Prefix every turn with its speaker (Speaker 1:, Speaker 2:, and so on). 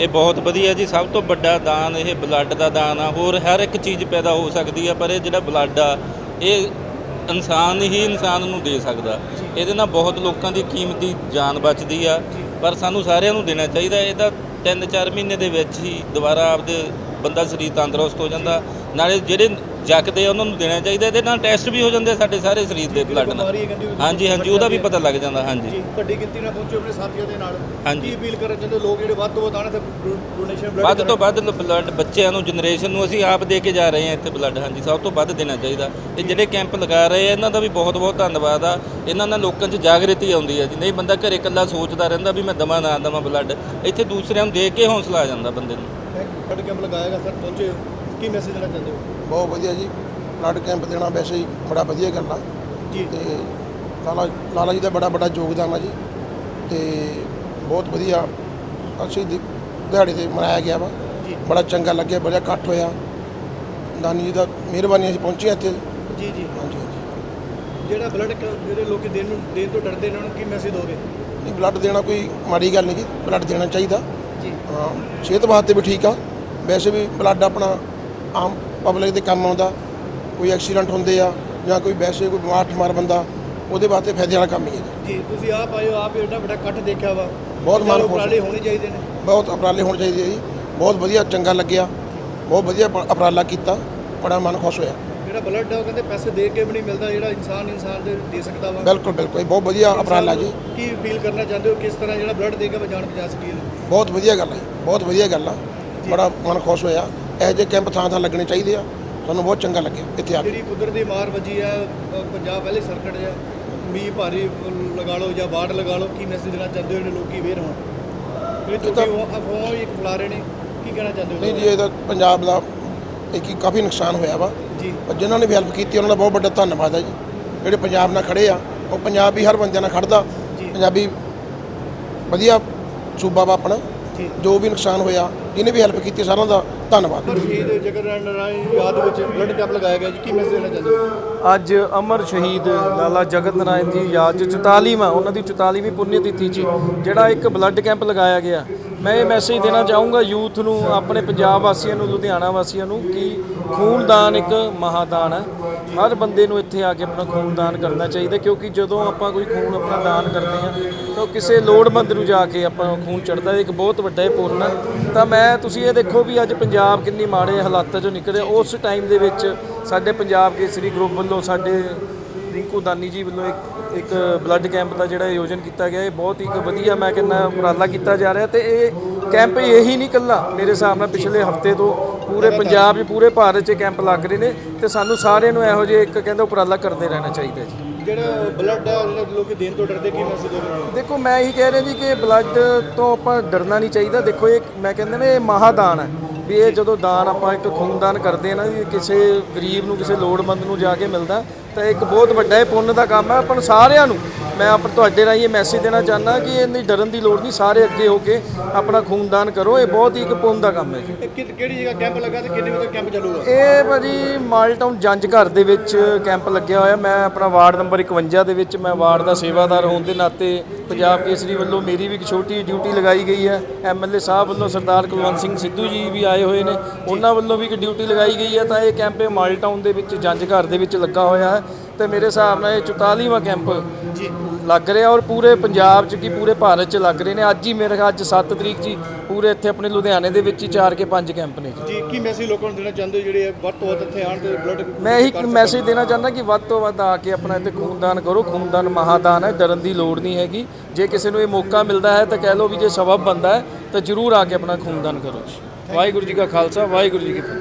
Speaker 1: ਇਹ ਬਹੁਤ ਵਧੀਆ ਜੀ, ਸਭ ਤੋਂ ਵੱਡਾ ਦਾਨ ਇਹ ਬਲੱਡ ਦਾ ਦਾਨ ਆ, ਹੋਰ ਹਰ ਇੱਕ ਚੀਜ਼ ਪੈਦਾ ਹੋ ਸਕਦੀ ਆ, ਪਰ ਇਹ ਜਿਹੜਾ ਬਲੱਡ ਆ, ਇਹ ਇਨਸਾਨ ਹੀ ਇਨਸਾਨ ਨੂੰ ਦੇ ਸਕਦਾ। ਇਹਦੇ ਨਾਲ ਬਹੁਤ ਲੋਕਾਂ ਦੀ ਕੀਮਤੀ ਜਾਨ ਬਚਦੀ ਆ, ਪਰ ਸਾਨੂੰ ਸਾਰਿਆਂ ਨੂੰ ਦੇਣਾ ਚਾਹੀਦਾ। ਇਹਦਾ 3-4 ਮਹੀਨੇ ਦੇ ਵਿੱਚ ਹੀ ਦੁਬਾਰਾ ਆਪਦੇ ਬੰਦਾ ਸਰੀਰ ਤੰਦਰੁਸਤ ਹੋ ਜਾਂਦਾ। ਨਾਲੇ ਜਿਹੜੇ ਜੱਕਦੇ ਉਹਨਾਂ ਨੂੰ ਦੇਣਾ ਚਾਹੀਦਾ ਇਹਦੇ ਨਾਲ ਟੈਸਟ ਵੀ ਹੋ ਜਾਂਦੇ ਸਾਡੇ ਸਾਰੇ ਸਰੀਰ ਦੇ ਬਲੱਡ ਨਾਲ।
Speaker 2: ਹੈ
Speaker 1: ਹਾਂਜੀ ਹਾਂਜੀ ਉਹਦਾ ਵੀ ਪਤਾ ਲੱਗ ਜਾਂਦਾ ਹਾਂਜੀ।
Speaker 2: ਵੱਡੀ ਗਿਣਤੀ ਨਾਲ ਪਹੁੰਚੋ ਆਪਣੇ ਸਾਥੀਆਂ ਦੇ ਨਾਲ।
Speaker 1: ਹਾਂਜੀ।
Speaker 2: ਕੀ ਅਪੀਲ ਕਰਨ ਚਾਹੁੰਦੇ ਲੋਕ ਜਿਹੜੇ ਵੱਧ ਤੋਂ ਵੱਧ ਆਣ ਤੇ ਡੋਨੇਸ਼ਨ ਬਲੱਡ
Speaker 1: ਵੱਧ ਤੋਂ ਵੱਧ ਬਲੱਡ ਬੱਚਿਆਂ ਨੂੰ ਜਨਰੇਸ਼ਨ ਨੂੰ ਅਸੀਂ ਆਪ ਦੇ ਕੇ ਜਾ ਰਹੇ ਹਾਂ ਇੱਥੇ ਬਲੱਡ ਹਾਂਜੀ ਸਭ ਤੋਂ ਵੱਧ ਦੇਣਾ ਚਾਹੀਦਾ। ਇਹ ਜਿਹੜੇ ਕੈਂਪ ਲਗਾ ਰਹੇ ਆ ਇਹਨਾਂ ਦਾ ਵੀ ਬਹੁਤ ਬਹੁਤ ਧੰਨਵਾਦ ਆ। ਇਹਨਾਂ ਨਾਲ ਲੋਕਾਂ 'ਚ ਜਾਗਰਤੀ ਆਉਂਦੀ ਆ ਜੀ। ਨਹੀਂ ਬੰਦਾ ਘਰੇ ਇਕੱਲਾ ਸੋਚਦਾ ਰਹਿੰਦਾ ਵੀ ਮੈਂ ਦਵਾਂ ਨਾ ਦਵਾਂ ਬਲੱਡ ਇੱਥੇ ਦੂਸਰਿਆਂ ਨੂੰ ਦੇਖ ਕੇ ਹੌਸਲਾ ਆ ਜਾਂਦਾ ਬੰਦੇ ਨੂੰ।
Speaker 2: ਬਲੱਡ ਕੈਂਪ ਲਗਾਏਗਾ ਸਰ? ਪਹੁੰਚੇ ਹੋ। ਕੀ ਮੈਸੇਜ ਦੇਣਾ ਚਾਹੁੰਦੇ ਹੋ?
Speaker 3: ਬਹੁਤ ਵਧੀਆ ਜੀ। ਬਲੱਡ ਕੈਂਪ ਦੇਣਾ ਵੈਸੇ ਹੀ ਬੜਾ ਵਧੀਆ ਗੱਲ ਆ।
Speaker 2: ਜੀ।
Speaker 3: ਤੇ ਲਾਲਾ ਲਾਲਾ ਜੀ ਦਾ ਬੜਾ ਬੜਾ ਯੋਗਦਾਨ ਆ ਜੀ। ਤੇ ਬਹੁਤ ਵਧੀਆ ਅਸੀਂ ਦਿਹਾੜੇ ਤੇ ਮਨਾਇਆ ਗਿਆ ਵਾ। ਬੜਾ ਚੰਗਾ ਲੱਗਿਆ ਬੜਾ ਇਕੱਠ ਹੋਇਆ। ਦਾਨੀ ਜੀ ਦਾ ਮਿਹਰਬਾਨੀ ਅਸੀਂ ਪਹੁੰਚੇ ਇੱਥੇ।
Speaker 2: ਜੀ ਜੀ।
Speaker 3: ਹਾਂਜੀ ਹਾਂਜੀ।
Speaker 2: ਜਿਹੜਾ ਬਲੱਡ ਜਿਹੜੇ ਲੋਕ ਦੇਣ ਨੂੰ ਦੇਣ ਤੋਂ ਡਰਦੇ ਨੇ ਉਹਨਾਂ ਨੂੰ ਕੀ ਮੈਸੇਜ ਦੋਗੇ?
Speaker 3: ਨਹੀਂ ਬਲੱਡ ਦੇਣਾ ਕੋਈ ਮਾੜੀ ਗੱਲ ਨਹੀਂ ਜੀ। ਬਲੱਡ ਦੇਣਾ ਚਾਹੀਦਾ। ਸਿਹਤ ਵਾਸਤੇ ਵੀ ਠੀਕ ਆ। ਵੈਸੇ ਵੀ ਬਲੱਡ ਆਪਣਾ ਆਮ ਪਬਲਿਕ ਦੇ ਕੰਮ ਆਉਂਦਾ। ਕੋਈ ਐਕਸੀਡੈਂਟ ਹੁੰਦੇ ਆ ਜਾਂ ਕੋਈ ਵੈਸੇ ਕੋਈ ਬਿਮਾਰ ਠਮਾਰ ਬੰਦਾ ਉਹਦੇ ਵਾਸਤੇ ਫਾਇਦੇ ਵਾਲਾ ਕੰਮ ਹੀ ਹੈ। ਜੀ।
Speaker 2: ਤੁਸੀਂ ਆਪ ਹੋ ਆਪ ਏਡਾ ਵੱਡਾ ਇਕੱਠ ਦੇਖਿਆ ਵਾ।
Speaker 3: ਬਹੁਤ ਮਨ ਖੁਸ਼
Speaker 2: ਉਪਰਾਲੇ ਹੋਣੇ ਚਾਹੀਦੇ ਨੇ।
Speaker 3: ਬਹੁਤ ਉਪਰਾਲੇ ਹੋਣੇ ਚਾਹੀਦੇ ਜੀ। ਬਹੁਤ ਵਧੀਆ ਚੰਗਾ ਲੱਗਿਆ। ਬਹੁਤ ਵਧੀਆ ਉਪਰਾਲਾ ਕੀਤਾ। ਬੜਾ ਮਨ ਖੁਸ਼ ਹੋਇਆ।
Speaker 2: ਜਿਹੜਾ ਬਲੱਡ ਉਹ ਕਹਿੰਦੇ ਪੈਸੇ ਦੇ ਕੇ ਵੀ ਨਹੀਂ ਮਿਲਦਾ ਜਿਹੜਾ ਇਨਸਾਨ ਇਨਸਾਨ ਦੇ ਦੇ ਸਕਦਾ ਵਾ।
Speaker 3: ਬਿਲਕੁਲ ਬਿਲਕੁਲ। ਇਹ ਬਹੁਤ ਵਧੀਆ ਉਪਰਾਲਾ ਜੀ।
Speaker 2: ਕੀ ਅਪੀਲ ਕਰਨਾ ਚਾਹੁੰਦੇ ਹੋ? ਕਿਸ ਤਰ੍ਹਾਂ ਜਿਹੜਾ ਬਲੱਡ ਦੇ ਕੇ ਜਾਨ ਬਚਾ ਸਕੀਏ?
Speaker 3: ਬਹੁਤ ਵਧੀਆ ਗੱਲ ਹੈ ਜੀ, ਬਹੁਤ ਵਧੀਆ ਗੱਲ ਆ। ਬੜਾ ਮਨ ਖੁਸ਼ ਹੋਇਆ। ਇਹੋ ਜਿਹੇ ਕੈਂਪ ਥਾਂ ਥਾਂ ਲੱਗਣੇ ਚਾਹੀਦੇ ਆ। ਸਾਨੂੰ ਬਹੁਤ ਚੰਗਾ ਲੱਗਿਆ ਇੱਥੇ ਆ ਕੇ।
Speaker 2: ਜਿਹੜੀ ਕੁਦਰਤੀ ਮਾਰ ਵੱਜੀ ਆ ਪੰਜਾਬ ਪਹਿਲੇ ਸਰਕਟ ਆ ਮੀਂਹ ਭਾਰੀ ਲਗਾ ਲਓ ਜਾਂ ਬਾੜ ਲਗਾ ਲਓ ਕੀ ਮੈਸੇਜ ਦੇਣਾ ਚਾਹੁੰਦੇ ਹੋ ਜਿਹੜੇ ਲੋਕੀ ਵੇਰ ਹੋਣ?
Speaker 3: ਇਹ ਤਾਂ-
Speaker 2: ਤੁਸੀਂ ਅਫਵਾਹ ਇੱਕ ਫੈਲਾ ਰਹੇ ਨੇ। ਕੀ ਕਹਿਣਾ ਚਾਹੁੰਦੇ ਹੋ?
Speaker 3: ਨਹੀਂ ਜੀ ਇਹਦਾ ਪੰਜਾਬ ਦਾ ਇੱਕ ਹੀ ਕਾਫੀ ਨੁਕਸਾਨ ਹੋਇਆ ਵਾ।
Speaker 2: ਜੀ।
Speaker 3: ਪਰ ਜਿਨ੍ਹਾਂ ਨੇ ਵੀ ਹੈਲਪ ਕੀਤੀ ਉਹਨਾਂ ਦਾ ਬਹੁਤ ਵੱਡਾ ਧੰਨਵਾਦ ਹੈ ਜੀ। ਜਿਹੜੇ ਪੰਜਾਬ ਨਾਲ ਖੜੇ ਆ ਉਹ ਪੰਜਾਬ ਵੀ ਹਰ ਬੰਦੇ ਨਾਲ ਖੜਦਾ।
Speaker 2: ਜੀ।
Speaker 3: ਪੰਜਾਬੀ ਵਧੀਆ ਸੂਬਾ ਵਾ ਆਪਣਾ।
Speaker 2: ਜੀ।
Speaker 3: ਜੋ ਵੀ ਨੁਕਸਾਨ ਹੋਇਆ ਜਿਹਨੇ ਵੀ ਹੈਲਪ ਕੀਤੀ ਸਾਰਿਆਂ ਦਾ ਧੰਨਵਾਦ।
Speaker 2: ਸ਼ਹੀਦ ਜਗਰ ਨਾਰਾਇਣ ਯਾਦ ਵਿੱਚ ਬਲੱਡ ਕੈਂਪ ਲਗਾਇਆ ਗਿਆ ਜੀ। ਕੀ ਮੈਸੇਜ ਦੇਣਾ ਚਾਹੁੰਦੇ ਹੋ?
Speaker 4: ਅੱਜ ਅਮਰ ਸ਼ਹੀਦ ਲਾਲਾ ਜਗਤ ਨਾਰਾਇਣ ਜੀ ਯਾਦ 'ਚ 44ਵਾਂ ਉਹਨਾਂ ਦੀ 44ਵੀਂ ਪੁੰਨਿਆ ਤਿਥੀ 'ਚ ਜਿਹੜਾ ਇੱਕ ਬਲੱਡ ਕੈਂਪ ਲਗਾਇਆ ਗਿਆ। ਮੈਂ ਇਹ ਮੈਸੇਜ ਦੇਣਾ ਚਾਹੂੰਗਾ ਯੂਥ ਨੂੰ, ਆਪਣੇ ਪੰਜਾਬ ਵਾਸੀਆਂ ਨੂੰ, ਲੁਧਿਆਣਾ ਵਾਸੀਆਂ ਨੂੰ ਕਿ ਖੂਨਦਾਨ ਇੱਕ ਮਹਾਦਾਨ ਹੈ। ਹਰ ਬੰਦੇ ਨੂੰ ਇੱਥੇ ਆ ਕੇ ਆਪਣਾ ਖੂਨਦਾਨ ਕਰਨਾ ਚਾਹੀਦਾ ਕਿਉਂਕਿ ਜਦੋਂ ਆਪਾਂ ਕੋਈ ਖੂਨ ਆਪਣਾ ਦਾਨ ਕਰਦੇ ਹਾਂ, ਤਾਂ ਕਿਸੇ ਲੋੜਵੰਦ ਨੂੰ ਜਾ ਕੇ ਆਪਾਂ ਖੂਨ ਚੜਦਾ ਇੱਕ ਬਹੁਤ ਵੱਡਾ ਇਹ ਪੁੰਨ ਹੈ। ਤਾਂ ਮੈਂ, ਤੁਸੀਂ ਇਹ ਦੇਖੋ ਵੀ ਅੱਜ ਪੰਜਾਬ ਕਿੰਨੀ ਮਾੜੇ ਹਾਲਾਤਾਂ 'ਚੋਂ ਨਿਕਲਿਆ। ਉਸ ਟਾਈਮ ਦੇ ਵਿੱਚ ਸਾਡੇ ਪੰਜਾਬ ਕੇਸਰੀ ਗਰੁੱਪ ਵੱਲੋਂ ਸਾਡੇ ਰਿੰਕੂ ਦਾਨੀ ਜੀ ਵੱਲੋਂ ਇੱਕ ਇੱਕ ਬਲੱਡ ਕੈਂਪ ਦਾ ਜਿਹੜਾ ਆਯੋਜਨ ਕੀਤਾ ਗਿਆ ਇਹ ਬਹੁਤ ਹੀ ਇੱਕ ਵਧੀਆ ਮੈਂ ਕਹਿੰਦਾ ਉਪਰਾਲਾ ਕੀਤਾ ਜਾ ਰਿਹਾ ਤੇ ਇਹ ਕੈਂਪ ਇਹੀ ਨਹੀਂ ਕੱਲਾ ਮੇਰੇ ਹਿਸਾਬ ਨਾਲ ਪਿਛਲੇ ਹਫ਼ਤੇ ਤੋਂ ਪੂਰੇ ਪੰਜਾਬ 'ਚ ਪੂਰੇ ਭਾਰਤ 'ਚ ਕੈਂਪ ਲੱਗ ਰਹੇ ਨੇ ਤੇ ਸਾਨੂੰ ਸਾਰਿਆਂ ਨੂੰ ਇਹੋ ਜਿਹੇ ਇੱਕ ਕਹਿੰਦਾ ਉਪਰਾਲਾ ਕਰਦੇ ਰਹਿਣਾ ਚਾਹੀਦਾ ਜੀ।
Speaker 2: ਜਿਹੜਾ ਬਲੱਡ ਆ ਜਿਹੜਾ ਲੋਕੀ ਦੇਣ ਤੋਂ ਡਰਦੇ ਕੀ ਮੈਸੇਜ ਦੋਗੇ
Speaker 4: ਦੇਖੋ ਮੈਂ ਇਹੀ ਕਹਿ ਰਿਹਾ ਜੀ ਕਿ ਬਲੱਡ ਤੋਂ ਆਪਾਂ ਡਰਨਾ ਨਹੀਂ ਚਾਹੀਦਾ। ਦੇਖੋ ਇਹ ਮੈਂ ਕਹਿੰਦਾ ਨਾ ਇਹ ਮਹਾਦਾਨ ਹੈ ਵੀ ਇਹ ਜਦੋਂ ਦਾਨ ਆਪਾਂ ਇੱਕ ਖੂਨਦਾਨ ਕਰਦੇ ਆ ਨਾ ਵੀ ਕਿਸੇ ਗਰੀਬ ਨੂੰ ਕਿਸੇ ਲੋੜਵੰਦ ਨੂੰ ਜਾ ਕੇ ਮਿਲਦਾ ਤਾਂ ਇੱਕ ਬਹੁਤ ਵੱਡਾ ਇਹ ਪੁੰਨ ਦਾ ਕੰਮ ਹੈ। ਆਪਾਂ ਨੂੰ ਸਾਰਿਆਂ ਨੂੰ ਮੈਂ ਆਪ ਤੁਹਾਡੇ ਰਾਹੀਂ ਇਹ ਮੈਸੇਜ ਦੇਣਾ ਚਾਹੁੰਦਾ ਕਿ ਇੰਨੀ ਡਰਨ ਦੀ ਲੋੜ ਨਹੀਂ ਸਾਰੇ ਅੱਗੇ ਹੋ ਕੇ ਆਪਣਾ ਖੂਨਦਾਨ ਕਰੋ ਇਹ ਬਹੁਤ ਹੀ ਇੱਕ ਪੁੰਨ ਦਾ ਕੰਮ ਹੈ ਜੀ।
Speaker 2: ਕਿਹੜੀ ਜਗ੍ਹਾ ਕੈਂਪ ਲੱਗਾ ਤੇ ਕਿੰਨੇ ਵਜੇ ਕੈਂਪ ਚੱਲੂਗਾ?
Speaker 4: ਇਹ ਭਾਜੀ ਮਾਲਟਾਊਨ ਜੰਜ ਘਰ ਦੇ ਵਿੱਚ ਕੈਂਪ ਲੱਗਿਆ ਹੋਇਆ। ਮੈਂ ਆਪਣਾ ਵਾਰਡ ਨੰਬਰ 51 ਦੇ ਵਿੱਚ ਮੈਂ ਵਾਰਡ ਦਾ ਸੇਵਾਦਾਰ ਹੋਣ ਦੇ ਨਾਤੇ ਪੰਜਾਬ ਕੇਸਰੀ ਵੱਲੋਂ ਮੇਰੀ ਵੀ ਇੱਕ ਛੋਟੀ ਡਿਊਟੀ ਲਗਾਈ ਗਈ ਹੈ। ਐਮਐਲਏ ਸਾਹਿਬ ਵੱਲੋਂ ਸਰਦਾਰ ਕੁਲਵੰਤ ਸਿੰਘ ਸਿੱਧੂ ਜੀ ਵੀ ਆਏ ਹੋਏ ਨੇ। ਉਹਨਾਂ ਵੱਲੋਂ ਵੀ ਇੱਕ ਡਿਊਟੀ ਲਗਾਈ ਗਈ ਹੈ। ਤਾਂ ਇਹ ਕੈਂਪ ਮਾਲਟਾਊਨ ਦੇ ਵਿੱਚ ਜੰਜ ਘਰ ਦੇ ਵਿੱਚ ਲੱਗਾ ਹੋਇਆ ਹੈ। ਤੇ ਮੇਰੇ ਹਿਸਾਬ ਨਾਲ ਇਹ 44ਵਾਂ ਕੈਂਪ ਲੱਗ ਰਿਹਾ ਔਰ ਪੂਰੇ ਪੰਜਾਬ 'ਚ ਕੀ ਪੂਰੇ ਭਾਰਤ 'ਚ ਲੱਗ ਰਹੇ ਨੇ। ਅੱਜ ਹੀ ਮੇਰੇ ਖਿਆਲ ਅੱਜ 7 ਤਰੀਕ ਜੀ ਪੂਰੇ ਇੱਥੇ ਆਪਣੇ ਲੁਧਿਆਣੇ ਦੇ ਵਿੱਚ ਹੀ ਚਾਰ ਕੇ ਪੰਜ ਕੈਂਪ ਨੇ ਜੀ।
Speaker 2: ਜੀ ਕੀ ਮੈਸੇਜ ਲੋਕਾਂ ਨੂੰ ਦੇਣਾ ਚਾਹੁੰਦੇ ਹੋ ਜਿਹੜੇ ਵੱਧ ਤੋਂ ਵੱਧ ਇੱਥੇ ਆਣ ਤੇ ਬਲੱਡ
Speaker 4: ਮੈਂ ਇਹੀ ਮੈਸੇਜ ਦੇਣਾ ਚਾਹੁੰਦਾ ਕਿ ਵੱਧ ਤੋਂ ਵੱਧ ਆ ਕੇ ਆਪਣਾ ਇੱਥੇ ਖੂਨਦਾਨ ਕਰੋ। ਖੂਨਦਾਨ ਮਹਾਦਾਨ ਹੈ ਡਰਨ ਦੀ ਲੋੜ ਨਹੀਂ ਹੈਗੀ। ਜੇ ਕਿਸੇ ਨੂੰ ਇਹ ਮੌਕਾ ਮਿਲਦਾ ਹੈ ਤਾਂ ਕਹਿ ਲਓ ਵੀ ਜੇ ਸਬਬ ਬੰਦਾ ਹੈ ਤਾਂ ਜ਼ਰੂਰ ਆ ਕੇ ਆਪਣਾ ਖੂਨਦਾਨ ਕਰੋ ਵਾਹਿਗੁਰੂ ਜੀ ਕਾ ਖਾਲਸਾ ਵਾਹਿਗੁਰੂ ਜੀ ਕੀ ਫਤਿਹ।